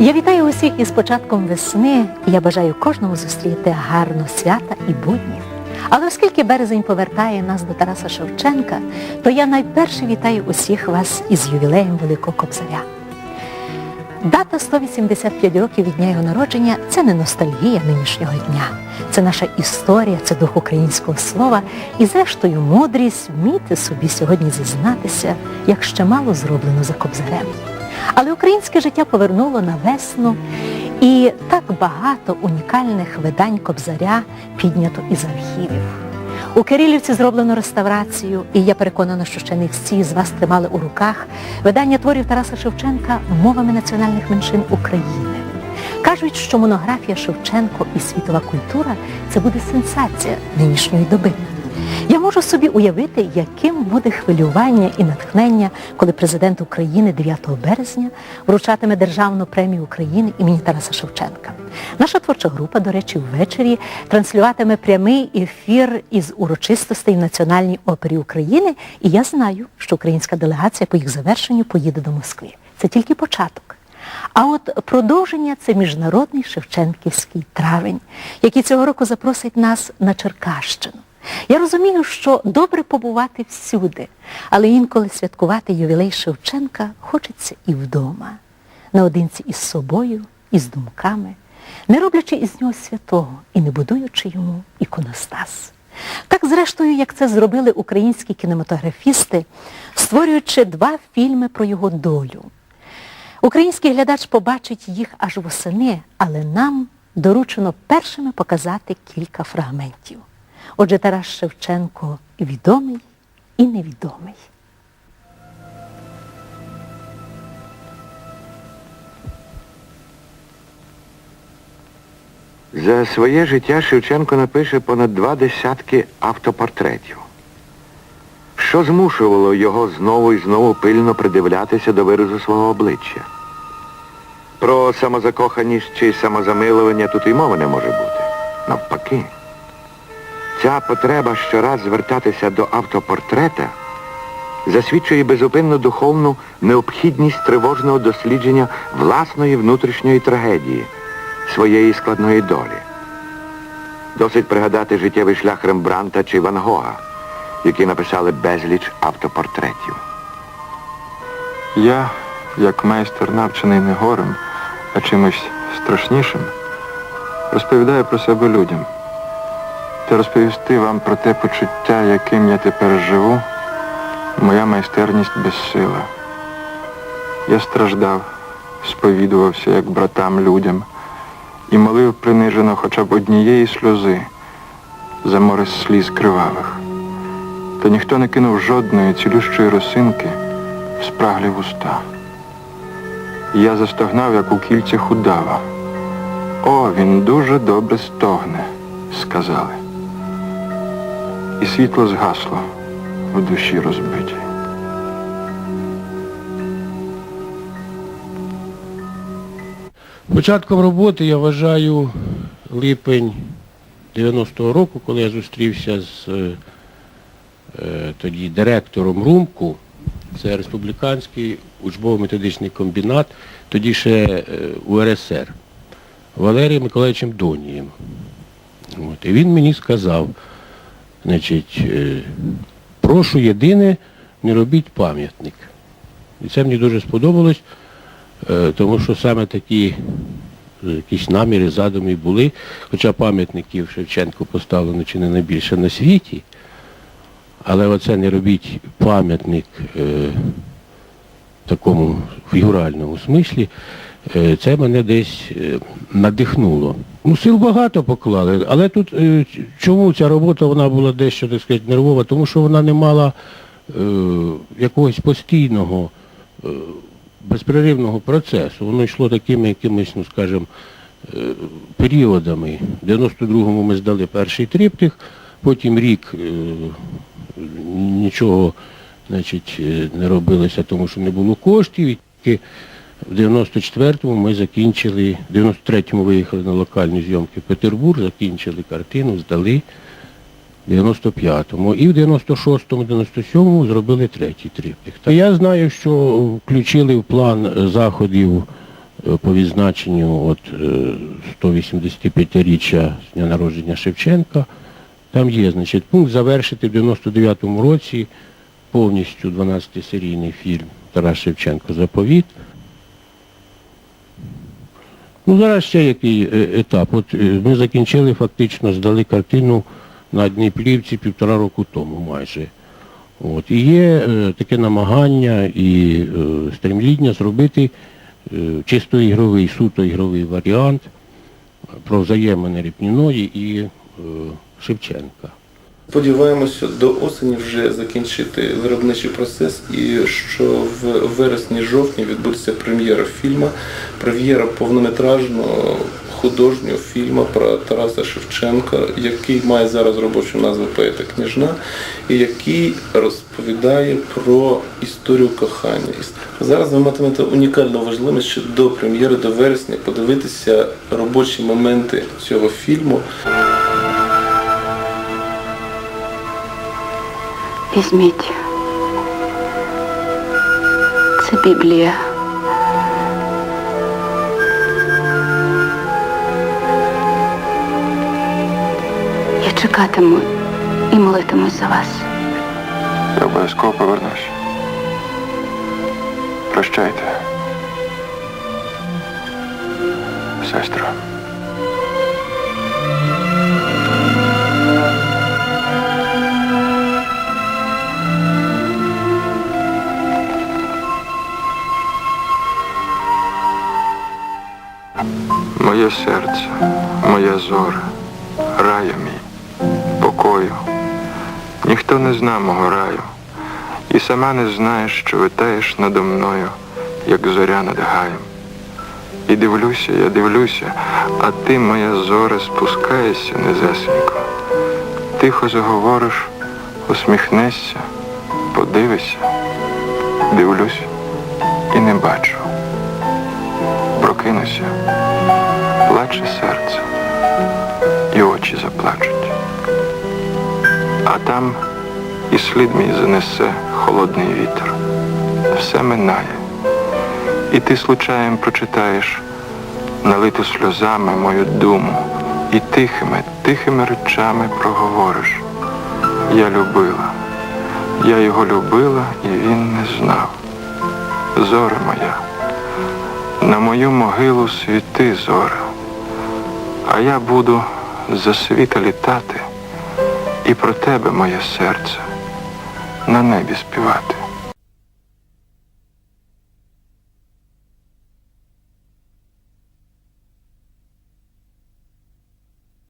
Я вітаю усіх із початком весни. Я бажаю кожному зустріти гарно свята і будні. Але оскільки березень повертає нас до Тараса Шевченка, то я найперше вітаю усіх вас із ювілеєм Великого Кобзаря. Дата 185 років від дня його народження це не ностальгія нинішнього дня. Це наша історія, це дух українського слова і, зрештою, мудрість вміти собі сьогодні зізнатися, як ще мало зроблено за кобзарем. Але українське життя повернуло на весну, і так багато унікальних видань кобзаря піднято із архівів. У Кирилівці зроблено реставрацію, і я переконана, що ще не всі з вас тримали у руках видання творів Тараса Шевченка мовами національних меншин України. Кажуть, що монографія Шевченко і світова культура це буде сенсація нинішньої доби. Я можу собі уявити, яким буде хвилювання і натхнення, коли президент України 9 березня вручатиме Державну премію України імені Тараса Шевченка. Наша творча група, до речі, ввечері транслюватиме прямий ефір із урочистостей в Національній опері України, і я знаю, що українська делегація по їх завершенню поїде до Москви. Це тільки початок. А от продовження це міжнародний Шевченківський травень, який цього року запросить нас на Черкащину. Я розумію, що добре побувати всюди, але інколи святкувати ювілей Шевченка хочеться і вдома, наодинці із собою, із думками, не роблячи із нього святого і не будуючи йому іконостас. Так, зрештою, як це зробили українські кінематографісти, створюючи два фільми про його долю. Український глядач побачить їх аж восени, але нам доручено першими показати кілька фрагментів. Отже, Тарас Шевченко відомий і невідомий. За своє життя Шевченко напише понад два десятки автопортретів. Що змушувало його знову і знову пильно придивлятися до виразу свого обличчя? Про самозакоханість чи самозамилування тут і мови не може бути. Навпаки. Ця потреба щораз звертатися до автопортрета засвідчує безупинну духовну необхідність тривожного дослідження власної внутрішньої трагедії, своєї складної долі. Досить пригадати життєвий шлях Рембранта чи Ван Гога, які написали безліч автопортретів. Я, як майстер, навчений не горем, а чимось страшнішим, розповідаю про себе людям. Та розповісти вам про те почуття, яким я тепер живу, моя майстерність безсила. Я страждав, сповідувався як братам людям і молив принижено хоча б однієї сльози за море сліз кривавих. Та ніхто не кинув жодної цілющої росинки в спраглі вуста. Я застогнав, як у кільцях удава. О, він дуже добре стогне, сказали. І світло згасло в душі розбитій. Початком роботи я вважаю липень 90-го року, коли я зустрівся з е, е, тоді директором РУМКу, це Республіканський учбово-методичний комбінат, тоді ще е, УРСР, Валерієм Миколаївичем Донієм. От, і він мені сказав, значить, е, прошу єдине, не робіть пам'ятник. І це мені дуже сподобалось. Е, тому що саме такі е, якісь наміри, задуми були, хоча пам'ятників Шевченку поставлено чи не найбільше на світі, але оце не робіть пам'ятник в такому фігуральному смислі, це мене десь надихнуло. Ну, сил багато поклали, але тут е, чому ця робота вона була дещо, так сказати, нервова, тому що вона не мала е, якогось постійного е, безперервного процесу. Воно йшло такими якимись, ну скажімо, е, періодами. В 92-му ми здали перший триптих, потім рік е, нічого значить, е, не робилося, тому що не було коштів. І в 94-му ми закінчили, в 93-му виїхали на локальні зйомки в Петербург, закінчили картину, здали. в 95-му. І в 96-му, 97-му зробили третій триптих. Я знаю, що включили в план заходів е, по відзначенню от, е, 185-річчя з дня народження Шевченка. Там є, значить, пункт завершити в 99-му році повністю 12-серійний фільм Тарас Шевченко Заповіт. Ну, зараз ще який е, етап. От е, ми закінчили фактично, здали картину на одній плівці півтора року тому майже. От. І є е, таке намагання і стремління зробити чисто ігровий, суто ігровий варіант про взаємини Ріпніної і Шевченка. Сподіваємося до осені вже закінчити виробничий процес і що в вересні-жовтні відбудеться прем'єра фільму, прем'єра повнометражного художнього фільму про Тараса Шевченка, який має зараз робочу назву Поета княжна, і який розповідає про історію кохання. Зараз ви матимете унікальну важливість ще до прем'єри, до вересня, подивитися робочі моменти цього фільму. Візьміть. Це Біблія. Я чекатиму і молитимусь за вас. Я обов'язково повернусь. Прощайте. Сестро. Моє серце, моя зора, раю мій, покою. Ніхто не зна мого раю, і сама не знаєш, що витаєш надо мною, як зоря над гаєм. І дивлюся, я дивлюся, а ти, моя зоре, спускаєшся незесенько. Тихо заговориш, усміхнешся, подивишся, дивлюсь і не бачу. Прокинуся, плаче серце, і очі заплачуть. А там і слід мій занесе холодний вітер. Все минає. І ти случаєм прочитаєш налиту сльозами мою думу, і тихими, тихими речами проговориш. Я любила, я його любила, і він не знав. Зоре моя, на мою могилу світи зоре, а я буду за світа літати і про тебе, моє серце, на небі співати.